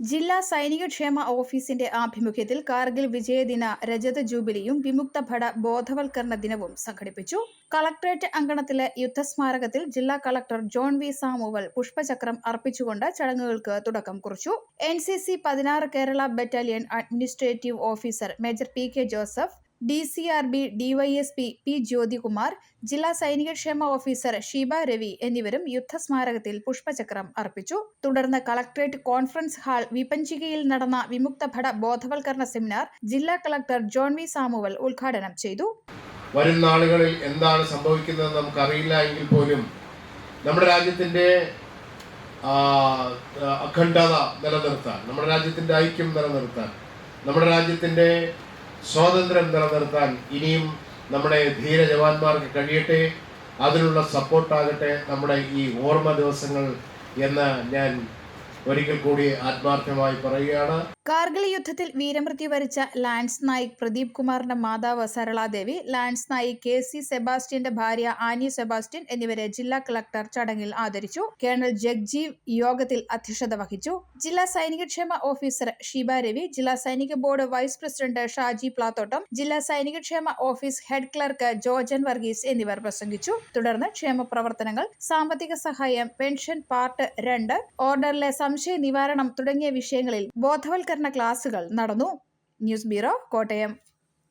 ജില്ലാ സൈനിക ക്ഷേമ ഓഫീസിന്റെ ആഭിമുഖ്യത്തിൽ കാർഗിൽ വിജയദിന രജത ജൂബിലിയും വിമുക്ത ഭട ബോധവൽക്കരണ ദിനവും സംഘടിപ്പിച്ചു. കളക്ടറേറ്റ് അങ്കണത്തിലെ യുദ്ധസ്മാരകത്തിൽ ജില്ലാ കളക്ടർ ജോൺ വി സാമുവൽ പുഷ്പചക്രം അർപ്പിച്ചുകൊണ്ട് ചടങ്ങുകൾക്ക് തുടക്കം കുറിച്ചു. എൻ സി സി പതിനാറ് Kerala battalion administrative officer major P K Joseph D C R B DYSP P Jyothikumar ജില്ലാ സൈനികക്ഷേമ ഓഫീസർ ഷീബ രവി എന്നിവരും യുദ്ധസ്മാരകത്തിൽ പുഷ്പചക്രം അർപ്പിച്ചു. തുടർന്ന് കളക്ടറേറ്റ് കോൺഫറൻസ് ഹാൾ വിപഞ്ചികയിൽ നടന്ന വിമുക്ത ഭട ബോധവൽക്കരണ സെമിനാർ ജില്ലാ കളക്ടർ ജോൺ വി സാമുവൽ ഉദ്ഘാടനം ചെയ്തു. വരും നാളുകളിൽ എന്താണ് സംഭവിക്കുന്നത് നമുക്കറിയില്ല എങ്കിൽ പോലും നമ്മുടെ രാജ്യത്തിന്റെ അഖണ്ഡത നിലനിർത്താൻ നമ്മുടെ രാജ്യത്തിന്റെ ഐക്യം നിലനിർത്താൻ നമ്മുടെ രാജ്യത്തിന്റെ സ്വാതന്ത്ര്യം നിലനിർത്താൻ ഇനിയും നമ്മുടെ ധീര ജവാന്മാർക്ക് കഴിയട്ടെ അതിനുള്ള സപ്പോർട്ടാകട്ടെ നമ്മുടെ ഈ ഓർമ്മ ദിവസങ്ങൾ എന്ന് ഞാൻ ഒരിക്കൽ കൂടി ആത്മാർത്ഥമായി പറയുകയാണ്. കാർഗിൽ യുദ്ധത്തിൽ വീരമൃത്യു വരിച്ച ലാൻസ് നായിക് പ്രദീപ് കുമാറിന്റെ മാതാവ് Saraladevi lance Naik K C സെബാസ്റ്റ്യന്റെ ഭാര്യ ആനി സെബാസ്റ്റ്യൻ എന്നിവരെ ജില്ലാ കളക്ടർ ചടങ്ങിൽ ആദരിച്ചു. കേണൽ ജഗ്ജീവ് യോഗത്തിൽ അധ്യക്ഷത വഹിച്ചു. ജില്ലാ സൈനികക്ഷേമ ഓഫീസർ ഷീബ രവി ജില്ലാ സൈനിക board vice president Shaji Plathottam ജില്ലാ സൈനികക്ഷേമ office head clerk Jojan Varghese എന്നിവർ പ്രസംഗിച്ചു. തുടർന്ന് ക്ഷേമ പ്രവർത്തനങ്ങൾ സാമ്പത്തിക സഹായം പെൻഷൻ പാർട്ട് രണ്ട് ഓർഡറിലെ സംശയ നിവാരണം തുടങ്ങിയ വിഷയങ്ങളിൽ ബോധവൽക്കരണ ക്ലാസുകൾ നടന്നു. News bureau Kottayam.